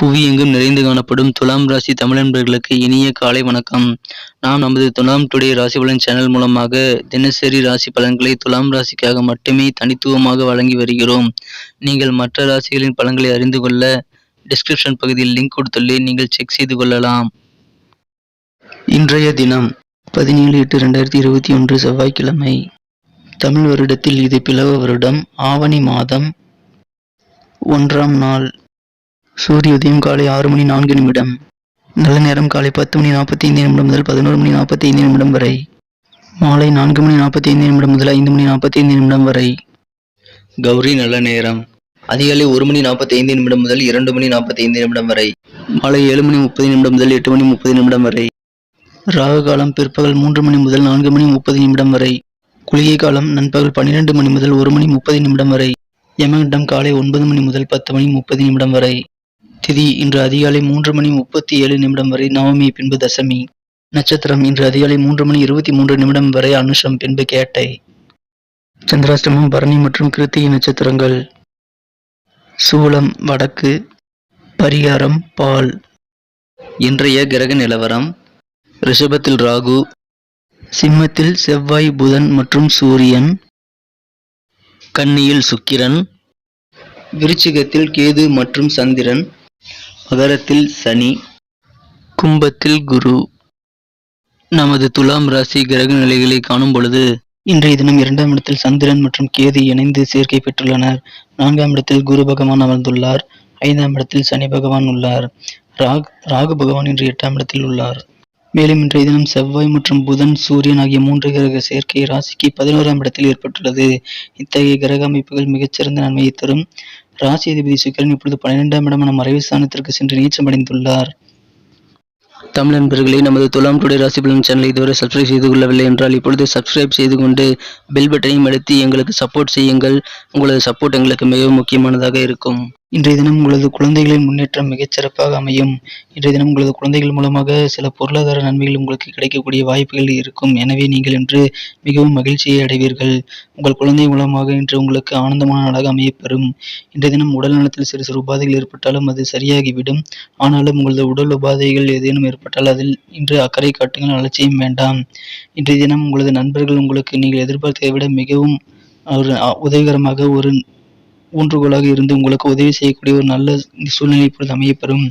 புவி எங்கும் நிறைந்து காணப்படும் துலாம் ராசி தமிழன்பர்களுக்கு இனிய காலை வணக்கம். நாம் நமது துலாம் டுடே ராசி பலன் சேனல் மூலமாக தினசரி ராசி பலன்களை துலாம் ராசிக்காக மட்டுமே தனித்துவமாக வழங்கி வருகிறோம். நீங்கள் மற்ற ராசிகளின் பலன்களை அறிந்து கொள்ள டிஸ்கிரிப்ஷன் பகுதியில் லிங்க் கொடுத்துள்ளேன் நீங்கள் செக் செய்து கொள்ளலாம். இன்றைய தினம் பதினேழு எட்டு ரெண்டாயிரத்தி இருபத்தி ஒன்று செவ்வாய்க்கிழமை. தமிழ் வருடத்தில் இது பிளவ வருடம். ஆவணி மாதம் ஒன்றாம் நாள். சூரிய உதயம் காலை ஆறு மணி நான்கு நிமிடம். நல்ல நேரம் காலை பத்து மணி நாற்பத்தி ஐந்து நிமிடம் முதல் பதினோரு மணி நாற்பத்தி ஐந்து நிமிடம் வரை. மாலை நான்கு மணி நாற்பத்தி ஐந்து நிமிடம் முதல் ஐந்து மணி நாற்பத்தி ஐந்து நிமிடம் வரை. கௌரி நல்ல நேரம். அதிகாலை ஒரு மணி நாற்பத்தி ஐந்து நிமிடம் முதல் இரண்டு மணி நாற்பத்தி ஐந்து நிமிடம் வரை. மாலை ஏழு மணி முப்பது நிமிடம் முதல் எட்டு மணி முப்பது நிமிடம் வரை. ராகு காலம் பிற்பகல் மூன்று மணி முதல் நான்கு மணி முப்பது நிமிடம் வரை. குளிகை காலம் நண்பகல் பன்னிரண்டு மணி முதல் ஒரு மணி முப்பது நிமிடம் வரை. யமகண்டம் காலை ஒன்பது மணி முதல் பத்து மணி முப்பது நிமிடம் வரை. திதி இன்று அதிகாலை மூன்று மணி முப்பத்தி ஏழு நிமிடம் வரை நவமி பின்பு தசமி. நட்சத்திரம் இன்று அதிகாலை மூன்று மணி இருபத்தி மூன்று நிமிடம் வரை அனுஷம் பின்பு கேட்டை. சந்திராஷ்டமம் பரணி மற்றும் கிருத்திகை நட்சத்திரங்கள். சூலம் வடக்கு. பரிகாரம் பால். இன்றைய கிரக நிலவரம் ரிஷபத்தில் ராகு. சிம்மத்தில் செவ்வாய் புதன் மற்றும் சூரியன். கன்னியில் சுக்கிரன். விருச்சிகத்தில் கேது மற்றும் சந்திரன். மகரத்தில் சனி கும்பத்தில் குரு. நமது துலாம் ராசி கிரக நிலைகளை காணும் பொழுது இன்றைய தினம் இரண்டாம் இடத்தில் சந்திரன் மற்றும் கேது இணைந்து சேர்க்கை பெற்றுள்ளனர். நான்காம் இடத்தில் குரு பகவான் அமர்ந்துள்ளார். ஐந்தாம் இடத்தில் சனி பகவான் உள்ளார். ராக் ராகு பகவான் இன்று எட்டாம் இடத்தில் உள்ளார். மேலும் இன்றைய தினம் செவ்வாய் மற்றும் புதன் சூரியன் ஆகிய மூன்று கிரக சேர்க்கை ராசிக்கு பதினோராம் இடத்தில் ஏற்பட்டுள்ளது. இத்தகைய கிரக அமைப்புகள் மிகச்சிறந்த நன்மையை தரும். ராசி அதிபதி சுக்கிரன் இப்பொழுது பன்னிரெண்டாம் இடமான மறைவு ஸ்தானத்திற்கு சென்று நீச்சமடைந்துள்ளார். தமிழ் நண்பர்களே நமது துலாம் டுடே ராசி பலன் சேனலை இதுவரை சப்ஸ்கிரைப் செய்து கொள்ளவில்லை என்றால் இப்பொழுது சப்ஸ்கிரைப் செய்து கொண்டு பெல் பட்டனையும் அழுத்தி எங்களுக்கு சப்போர்ட் செய்யுங்கள். உங்களது சப்போர்ட் எங்களுக்கு மிகவும் முக்கியமானதாக இருக்கும். இன்றைய தினம் உங்களது குழந்தைகளின் முன்னேற்றம் மிகச் சிறப்பாக அமையும். இன்றைய தினம் உங்களது குழந்தைகள் மூலமாக சில பொருளாதார நன்மைகள் உங்களுக்கு கிடைக்கக்கூடிய வாய்ப்புகள் இருக்கும். எனவே நீங்கள் இன்று மிகவும் மகிழ்ச்சியை அடைவீர்கள். உங்கள் குழந்தை மூலமாக இன்று உங்களுக்கு ஆனந்தமான நாளாக அமையப்பெறும். இன்றைய தினம் உடல் நலத்தில் சிறு சிறு உபாதைகள் ஏற்பட்டாலும் அது சரியாகிவிடும். ஆனாலும் உங்களது உடல் உபாதைகள் ஏதேனும் ஏற்பட்டால் அதில் இன்று அக்கறை காட்டுங்கள் அலட்சியம் வேண்டாம். இன்றைய தினம் உங்களது நண்பர்கள் உங்களுக்கு நீங்கள் எதிர்பார்த்ததை விட மிகவும் ஒரு உதவிகரமாக ஒரு ஊன்றுகோலாக இருந்து உங்களுக்கு உதவி செய்யக்கூடிய ஒரு நல்ல சூழ்நிலை இப்பொழுது அமையப்பெறும்.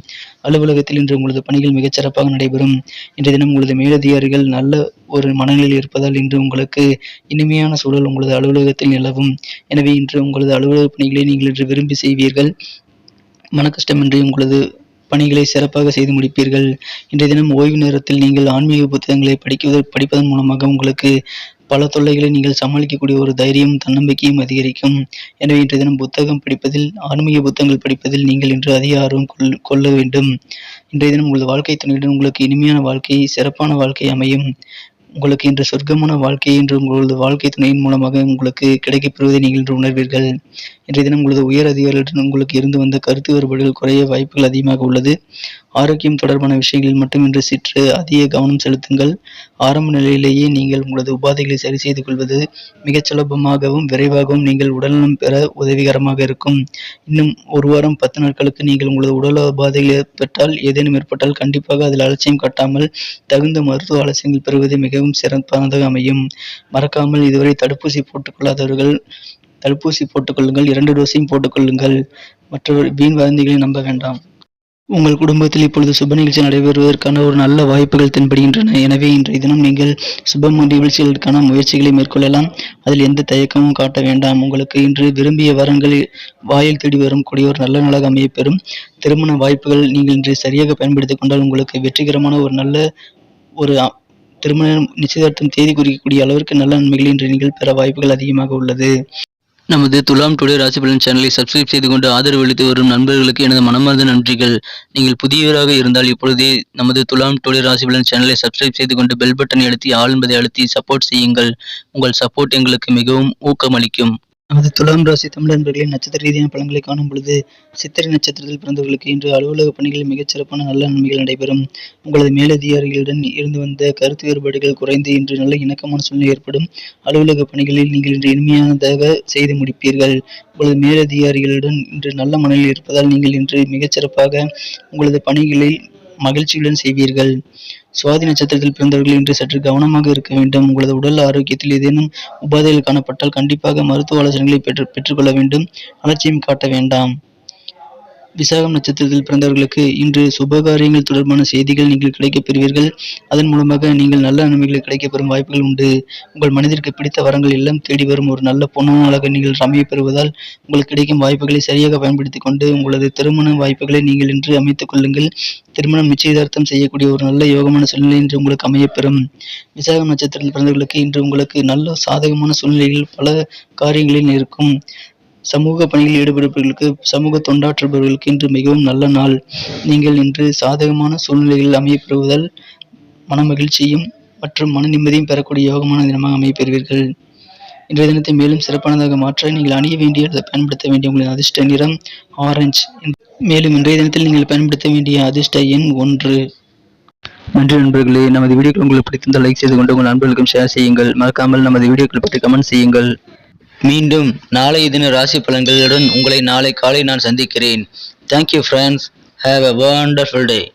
அலுவலகத்தில் இன்று உங்களது பணிகள் மிகச் சிறப்பாக நடைபெறும். இன்றைய தினம் உங்களது மேலதிகாரிகள் நல்ல ஒரு மனநிலையில் இருப்பதால் இன்று உங்களுக்கு இனிமையான சூழல் உங்களது அலுவலகத்தில் நிலவும். எனவே இன்று உங்களது அலுவலக பணிகளை நீங்கள் இன்று விரும்பி செய்வீர்கள். மனக்கஷ்டமின்றி உங்களது பணிகளை சிறப்பாக செய்து முடிப்பீர்கள். இன்றைய தினம் ஓய்வு நேரத்தில் நீங்கள் ஆன்மீக புத்தகங்களை படிக்குவது படிப்பதன் மூலமாக உங்களுக்கு பல தொல்லைகளை நீங்கள் சமாளிக்கக்கூடிய ஒரு தைரியம் தன்னம்பிக்கையும் அதிகரிக்கும். எனவே இன்றைய தினம் புத்தகம் படிப்பதில் ஆன்மீக புத்தகங்கள் படிப்பதில் நீங்கள் இன்று அதிக ஆர்வம் கொள்ள வேண்டும். இன்றைய தினம் உங்களது வாழ்க்கை துணையுடன் உங்களுக்கு இனிமையான வாழ்க்கை சிறப்பான வாழ்க்கை அமையும். உங்களுக்கு இன்று சொர்க்கமான வாழ்க்கை என்று உங்களது வாழ்க்கை துணையின் மூலமாக உங்களுக்கு கிடைக்கப்பெறுவதை நீங்கள் இன்று உணர்வீர்கள். இன்றைய தினம் உங்களது உயர் அதிகாரிகளுடன் உங்களுக்கு இருந்து வந்த கருத்து வேறுபாடுகள் குறைய வாய்ப்புகள் அதிகமாக உள்ளது. ஆரோக்கியம் தொடர்பான விஷயங்களில் மட்டுமின்றி சிற்று அதிக கவனம் செலுத்துங்கள். ஆரம்ப நிலையிலேயே நீங்கள் உங்களது உபாதைகளை சரி செய்து கொள்வது மிகச் சுலபமாகவும் விரைவாகவும் நீங்கள் உடல்நலம் பெற உதவிகரமாக இருக்கும். இன்னும் ஒரு வாரம் பத்து நாட்களுக்கு நீங்கள் உங்களது உடல் உபாதைகள் ஏற்பட்டால் ஏதேனும் ஏற்பட்டால் கண்டிப்பாக அதில் அலட்சியம் காட்டாமல் தகுந்த மருத்துவ ஆலோசனைகள் பெறுவது மிகவும் சிறப்பானதாக அமையும். மறக்காமல் இதுவரை தடுப்பூசி போட்டுக்கொள்ளாதவர்கள் தடுப்பூசி போட்டுக்கொள்ளுங்கள். இரண்டு டோஸையும் போட்டுக்கொள்ளுங்கள். மற்றவர் வீண் வதந்திகளை நம்ப வேண்டாம். உங்கள் குடும்பத்தில் இப்பொழுது சுப நிகழ்ச்சி நடைபெறுவதற்கான ஒரு நல்ல வாய்ப்புகள் தென்படுகின்றன. எனவே இன்றைய தினம் நீங்கள் சுப நிகழ்ச்சிகளுக்கான முயற்சிகளை மேற்கொள்ளலாம். அதில் எந்த தயக்கமும் காட்ட வேண்டாம். உங்களுக்கு இன்று விரும்பிய வரங்களில் வாயில் தேடி வரக்கூடிய ஒரு நல்ல நாளாக அமையப்பெறும் திருமண வாய்ப்புகள் நீங்கள் இன்று சரியாக பயன்படுத்திக் கொண்டால் உங்களுக்கு வெற்றிகரமான ஒரு நல்ல ஒரு திருமணம் நிச்சயதார்த்தம் தேதி குறிக்கக்கூடிய அளவிற்கு நல்ல நன்மைகளை இன்று நீங்கள் பெற வாய்ப்புகள் அதிகமாக உள்ளது. நமது துலாம் டுடே ராசி பலன் சேனலை சப்ஸ்கிரைப் செய்து கொண்டு ஆதரவு அளித்து வரும் நண்பர்களுக்கு எனது மனமார்ந்த நன்றிகள். நீங்கள் புதியவராக இருந்தால் இப்பொழுதே நமது துலாம் டுடே ராசி பலன் சேனலை சப்ஸ்கிரைப் செய்து கொண்டு பெல் பட்டனை அழுத்தி ஆள் என்பதை அழுத்தி சப்போர்ட் செய்யுங்கள். உங்கள் சப்போர்ட் எங்களுக்கு மிகவும் ஊக்கமளிக்கும். நமது துலாம் ராசி தமிழ் நண்பர்களின் நட்சத்திர ரீதியான பலன்களை காணும் பொழுது சித்திரை நட்சத்திரத்தில் பிறந்தவர்களுக்கு இன்று அலுவலக பணிகளில் மிகச் சிறப்பான நல்ல நன்மைகள் நடைபெறும். உங்களது மேலதிகாரிகளுடன் இருந்து வந்த கருத்து வேறுபாடுகள் குறைந்து இன்று நல்ல இணக்கமான சூழ்நிலை ஏற்படும். அலுவலக பணிகளில் நீங்கள் இன்று இனிமையானதாக செய்து முடிப்பீர்கள். உங்களது மேலதிகாரிகளுடன் இன்று நல்ல மனநிலை இருப்பதால் நீங்கள் இன்று மிகச் சிறப்பாக உங்களது பணிகளில் மகிழ்ச்சியுடன் செய்வீர்கள். சுவாதி நட்சத்திரத்தில் பிறந்தவர்கள் இன்று சற்று கவனமாக இருக்க வேண்டும். உங்களது உடல் ஆரோக்கியத்தில் ஏதேனும் உபாதைகள் காணப்பட்டால் கண்டிப்பாக மருத்துவ ஆலோசனைகளை பெற்று பெற்றுக்கொள்ள வேண்டும். அலட்சியம் காட்ட வேண்டாம். விசாகம் நட்சத்திரத்தில் பிறந்தவர்களுக்கு இன்று சுபகாரியங்கள் தொடர்பான செய்திகள் நீங்கள் கிடைக்கப் பெறுவீர்கள். அதன் மூலமாக நீங்கள் நல்ல நன்மைகளை கிடைக்கப்பெறும் வாய்ப்புகள் உண்டு. உங்கள் மனதிற்கு பிடித்த வரங்கள் எல்லாம் தேடி வரும். ஒரு நல்ல பொன்னாளாக நீங்கள் அமையப் பெறுவதால் உங்களுக்கு கிடைக்கும் வாய்ப்புகளை சரியாக பயன்படுத்திக் கொண்டு உங்களது திருமண வாய்ப்புகளை நீங்கள் இன்று அமைத்துக் கொள்ளுங்கள். திருமணம் நிச்சயதார்த்தம் செய்யக்கூடிய ஒரு நல்ல யோகமான சூழ்நிலை இன்று உங்களுக்கு அமையப்பெறும். விசாகம் நட்சத்திரத்தில் பிறந்தவர்களுக்கு இன்று உங்களுக்கு நல்ல சாதகமான சூழ்நிலைகள் பல காரியங்களில் இருக்கும். சமூக பணியில் ஈடுபடுபவர்களுக்கு சமூக தொண்டாற்றுபவர்களுக்கு இன்று மிகவும் நல்ல நாள். நீங்கள் இன்று சாதகமான சூழ்நிலைகளில் அமையப்பெறுவதால் மன மகிழ்ச்சியும் மற்றும் மன நிம்மதியும் பெறக்கூடிய யோகமான தினமாக அமையப்பெறுவீர்கள். இன்றைய தினத்தை மேலும் சிறப்பானதாக மாற்ற நீங்கள் அணிய வேண்டிய அல்லது பயன்படுத்த வேண்டிய உங்களின் அதிர்ஷ்ட நிறம் ஆரஞ்சு. மேலும் இன்றைய தினத்தில் நீங்கள் பயன்படுத்த வேண்டிய அதிர்ஷ்ட எண் ஒன்று. நன்றி நண்பர்களே. நமது வீடியோக்கள் உங்களுக்கு பிடித்திருந்தால் லைக் செய்து கொண்டு உங்கள் நண்பர்களுக்கும் ஷேர் செய்யுங்கள். மறக்காமல் நமது வீடியோக்கள் பற்றி கமெண்ட் செய்யுங்கள். மீண்டும் நாளைய தின ராசி பலன்களுடன் உங்களை நாளை காலை நான் சந்திக்கிறேன். Thank you friends have a wonderful day